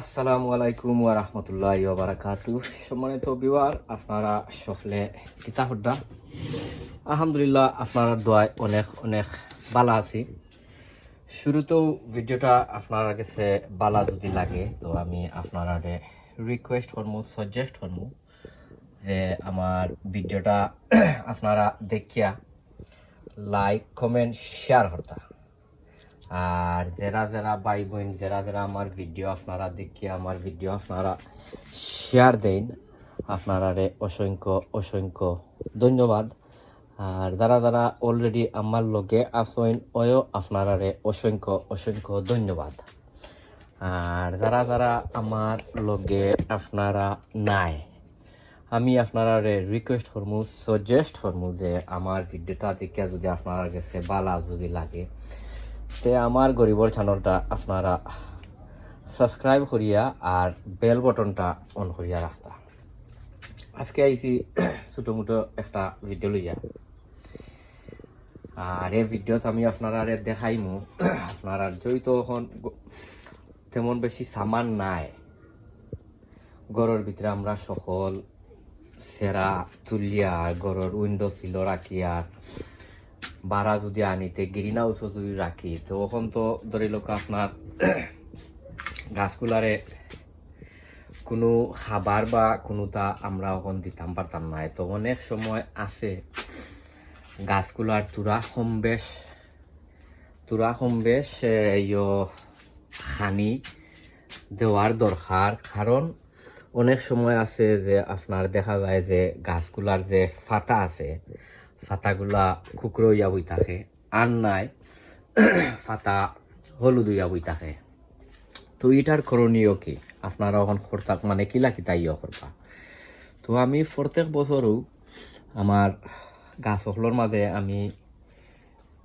আসসালামু আলাইকুম ওয়া রাহমাতুল্লাহি ওয়া বারাকাতু সম্মানিত বিওয়ার আপনারা সকলে কিতা হড্ডা আলহামদুলিল্লাহ, আপনারা দোয়ায় অনেক অনেক বালা আছি। শুরুতেও ভিডিওটা আপনার কাছে বালা যদি লাগে, তো আমি আপনারা রিকোয়েস্ট করব সাজেস্ট করব যে আমার ভিডিওটা আপনারা দেখিয়া লাইক কমেন্ট শেয়ার হতা আর যারা যারা ভাই বোন, যারা যারা আমার ভিডিও আপনারা দেখি আমার ভিডিও আপনারা শেয়ার দেন আপনারা অসংখ্য অসংখ্য ধন্যবাদ। আর যারা যারা অলরেডি আমার লগে আসেন ওয়ও আপনারা অসংখ্য অসংখ্য ধন্যবাদ। আর যারা যারা আমার লগে আপনারা নাই, আমি আপনারা রিকোয়েস্ট করমু সাজেস্ট করমু যে আমার ভিডিওটা দেখে যদি আপনার কাছে বালা যদি লাগে তে আমার গরিবর চ্যানেলটা আপনারা সাবস্ক্রাইব করিয়া আর বেল বটনটা অন করিয়া রাখতা আজকে আইছি ছোটো মোটো একটা ভিডিও লইয়া। আর এই ভিডিওত আমি আপনারা দেখাইমু। আপনারা জড়িত এখন তেমন বেশি সামান নাই। ঘরের ভিতরে আমরা সকল সেরা তুলিয়া ঘরের উইন্ডো ছিল রাখিয়া ভাড়া যদি আনিতে গ্রিন হাউসও যদি রাখি, তো ওখান তো ধরে লোক আপনার গাছগুলারে কোনো খাবার বা কোনোটা আমরা ওখান দিতাম পারতাম না। তো অনেক সময় আছে গাছগুলার তুরা কম বেশ তুরা কম বেশ ইয় খানি দেওয়ার দরকার। কারণ অনেক সময় আছে যে আপনার দেখা যায় যে গাছগুলার যে ফাতা আছে ফাতাগুলা কুকরো ইয়া বই থাকে আর নাই ফাতা হলুদ ইয়া বই থাকে তো এটার করণীয় কি? আপনারা এখন করতাক মানে কিলা কিতা ইয়ে করবা? তো আমি প্রত্যেক বছরও আমার গাছগুলোর মাঝে আমি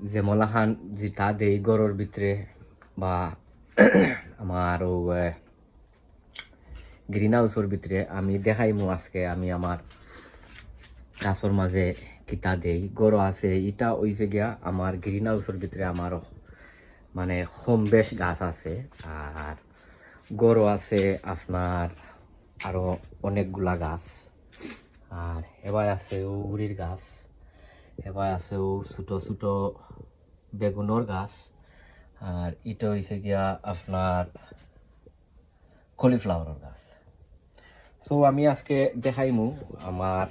যেমলাখান জিতা দেই গড়ের ভিতরে বা আমার গ্রিন হাউসের ভিতরে আমি দেখাইমু আজকে আমি আমার গাছের মাঝে কিতা দেই গরো আছে, ইটা হইছে গিয়া আমার গ্রিন হাউসের ভিতরে আমার মানে হোম বেশ গাছ আছে আর গরো আছে আপনার আরও অনেকগুলা গাছ আর এবার আছে উড়ির গাছ এবার আছে ও ছোটো ছোটো বেগুনের গাছ আর ইটা হইছে গিয়া আপনার কলিফ্লাওয়ারের গাছ। সো আমি আজকে দেখাইমু আমার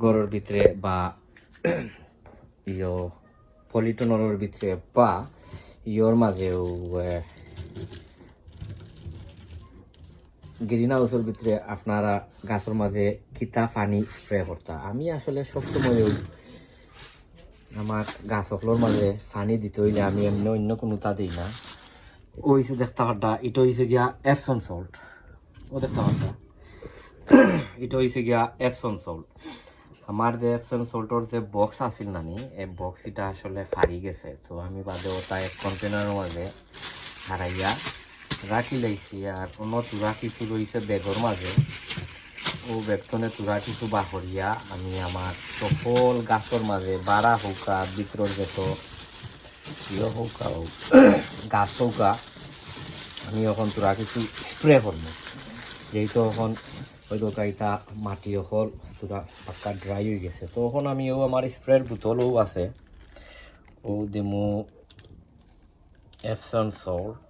ঘরের ভিতরে বা ইয় পলিটনের ভিতরে বা ইয়র মাঝেও গ্রিন হাউসের ভিতরে আপনারা গাছের মাঝে কিতা পানি স্প্রে করতা। আমি আসলে সবসময় আমার গাছগুলোর মাঝে পানি দিতে হইলে আমি এমনি অন্য কোনো তা দিই না। ও হয়েছে দেখতে পারটা এটা হয়েছে গিয়া এপসন সল্ট ও দেখতে পারটা এটা হয়েছে গিয়া এপসন সল্ট আমার যে এপসন সল্টর যে বক্স আছিল নানি, এই বক্স এটা আসলে ফারি গেছে। তো আমি বাদে ওটা এক কন্টেনারের মাঝে হারাইয়া রাখি লাইছি আর অন্য তুরা কিছু রয়েছে বেগর মাঝে ও বেগটনে তুরা কিছু বাহরিয়া আমি আমার সকল গাছর মাঝে বাড়া হৌকা ভিতরের যত ইয়ে হৌকা হোক গাছ হৌকা, আমি এখন তোরা কিছু স্প্রে করব যেহেতু এখন ওই দোকাইটা মাটি হল তোরা পাক্কা ড্রাই হয়ে গেছে। তো এখন আমি ও আমার স্প্রের বোতলও আছে। ও দিমু এপসন সল্ট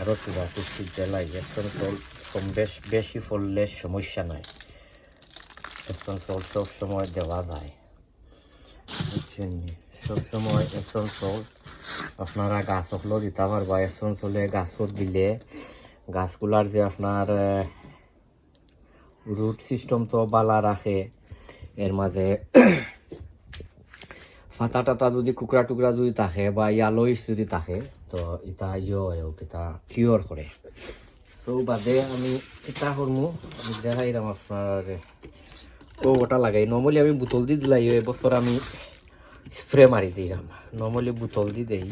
আরও তোরা কিছু জেলাই এপসন সল্ট কম বেশ বেশি ফললে সমস্যা নাই। এপসন সল্ট সব সময় দেওয়া যায়। বুঝছেন সবসময় এপসন সল্ট আপনারা গাছ হলেও দিতে পারবা এপসন চলে গাছত দিলে গাছগুলার যে আপনার রুট সিস্টেম তো বালা রাখে। এর মাঝে ফাটা টাটা যদি কুকরা টুকরা যদি থাকে বা ইয়ালোইস যদি থাকে, তো ইটা ইয়ে কিতা কিওর করে। সো বাদে আমি ইটা করমু। দেখাইলাম আপনার। ও, ওটা লাগাই। নর্মালি আমি বোতল দি দিলাই এবছর আমি স্প্রে মারি দিলাম। নর্মালি বোতল দি দেই।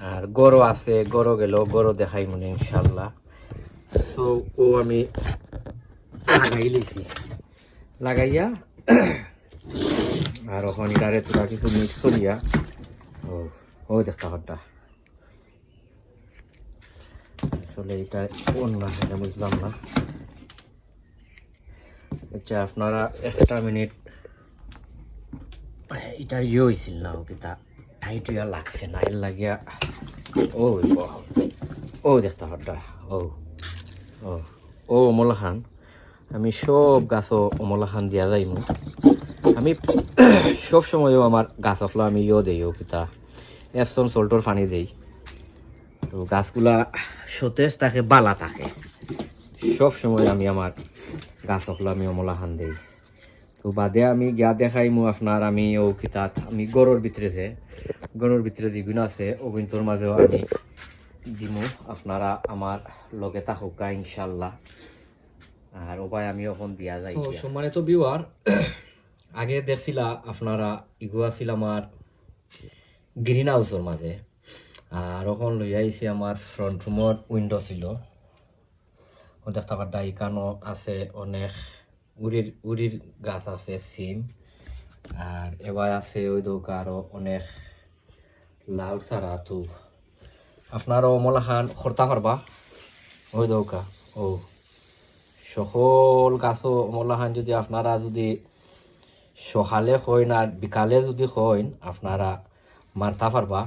আর গরো আছে, গরো গেল গরো দেখাই মনে ইনশাল্লাহ সো ও আমি লাগাই লাগাইয়া আর ওখানে ডারে তোরা কিছু মিক্স করিয়া। ও ও দেখতে হটটা আসলে এটা কোন না এটা বুঝলাম না। আচ্ছা আপনারা একটা মিনিট এটার ইয়ে হয়েছিল না ও কিতা টাইট ইয়া লাগছে না, এর লাগিয়া ও। ও দেখতে হঠাৎ ও ও ও অমলা খান আমি সব গাছও অমলা খান দিয়া যাইমু। আমি সব সময়ও আমার গাছ afla আমি ইয়ে দেই কিতা। এফসন সল্টর পানি দেই। তো গাছগুলা সতেজ থাকে, বালা থাকে। সব সময় আমি আমার গাছ afla আমি অমলা খান দেই। তো বাদে আমি গিয়া দেখাইমু আপনার আমি ও কিতাত আমি গরুর ভিতরে যে গরুর ভিতরে যেগুলো আছে ওগুলোর মাঝেও আমি দিমু। আপনারা আমার লগে থাকুকা ইনশাল্লাহ আর ওবাই আমি এখন দিয়া যাই সম্মানিত বিওয়ার আগে দেখছিলা আপনারা ইগু আছিল আমার গ্রিন হাউসের মাঝে আর এখন লই আইছি আমার ফ্রন্ট রুমত উইন্ডো ছিল ও দেখতে পারটা ইকানো আছে অনেক উড়ির উড়ির গাছ আছে সিম আর এবার আছে ওই দৌকা আরও অনেক লাউ সারা তো আপনারও অমলা খান খরতা পারবা ওই দৌকা ও সকল গাছও অমলা খান যদি আপনারা যদি সকালে হয় না বিকালে যদি হয় আপনারা মারতা পারবা।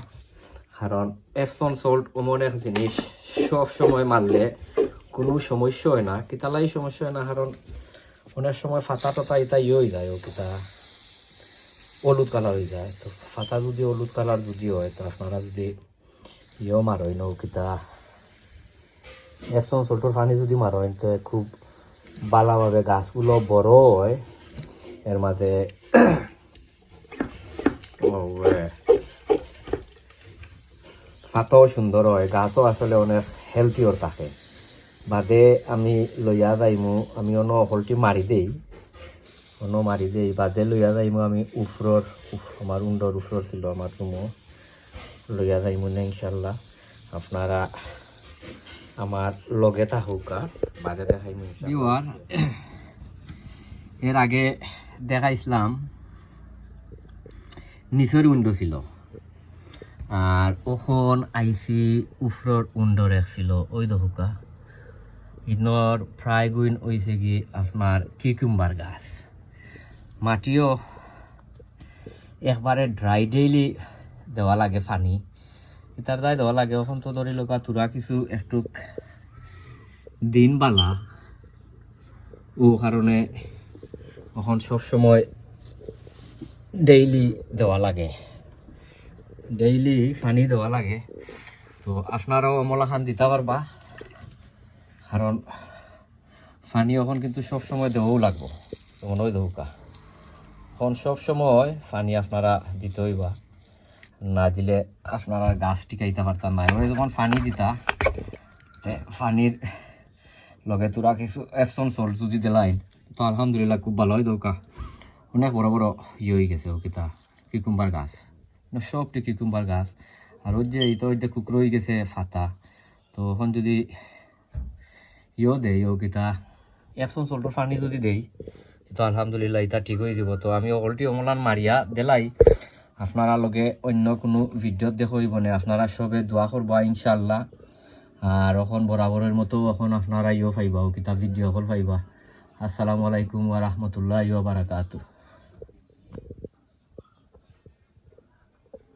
কারণ এপসন সল্ট এমন এক জিনিস সব সময় মারলে কোনো সমস্যা হয় না, কিতালাই সমস্যা হয় না, কারণ অনেক সময় ফাতা টাতা ইয়ে হয়ে যায়, ও কিতা হলুদ কালার হয়ে যায়। তো ফাতা যদি হলুদ কালার যদি হয়, তো আপনারা যদি ইয়েও মারই ন কিতা। এপসন সল্টর পানি যদি মারই তো খুব ভালোভাবে গাছগুলো বড় হয়, এর মাঝে ও ওয়ে। পাতাও সুন্দর হয়, গাছও আসলে অনেক হেলথিওর থাকে। বাদে আমি লইয়া যাইমু, আমি অন্য হলটি মারি দেই, অন্য মারি দেই, বাদে লইয়া যাইমু আমি উফরর, উফ, আমার উন্ডর উফরর ছিল আমার রুমও। লইয়া যাইমু না ইনশাল্লাহ। আপনারা আমার লগে থাকুক আর বাদে বিওয়ার এর আগে দেখাইছিলাম, নিচের উইন্ডো ছিল, আর ওখন আইসি উফরর উইন্ডো ছিল, ওই দহুকা ইনর প্রায় গুইন হয়েছে কি আপনার কিকুম্বার গাছ। মাটিও একবারে ড্রাই ডেইলি দেওয়া লাগে পানি। তার দায় দেওয়া লাগে। এখন তো ধরি লোকা তোরা কিছু একটু দিন বালা ও কারণে এখন সব সময় ডেইলি দেওয়া লাগে। ডেইলি পানি দেওয়া লাগে। তো আপনারাও অমলা খান দিতে পারবা। কারণ পানি এখন কিন্তু সব সময় দেওয়াও লাগবো। যেমন ওই দৌকা এখন সব সময় পানি আপনারা দিতে হইবা। না দিলে আপনারা গাছ টিকাইতে পারতাম না। ওই যখন পানি দিতা, তে পানির লগে তোরা কিছু এপসন সল্ট যদি দিলাইন তো আলহামদুলিল্লাহ খুব ভালো হয় দৌকা। অনেক বড় বড় ইয়ে হয়ে গেছে ও কিতা কিকুম্বার গাছ। না সবটি কিকুম্বার গাছ। আর ওই যে এইটা ওই যে কুকুর হয়ে গেছে, ফাতা। তো এখন যদি ইয়েও দেয় কিতা এপসন সল্টর পানি যদি দেই, তো আলহামদুলিল্লাহ এটা ঠিক হয়ে যাব। তো আমি অলরেডি অমলান মারিয়া দেলাই। আপনারা লগে অন্য কোনো ভিডিওত দেখইব না আপনারা সবে দোয়া করবা ইনশাল্লাহ আর এখন বরাবরের মতো এখন আপনারা ইয়ে পাইবা কিতাব ভিডিও অকল পাইবা। আসসালামু আলাইকুম ওয়া বারাকাতুহু।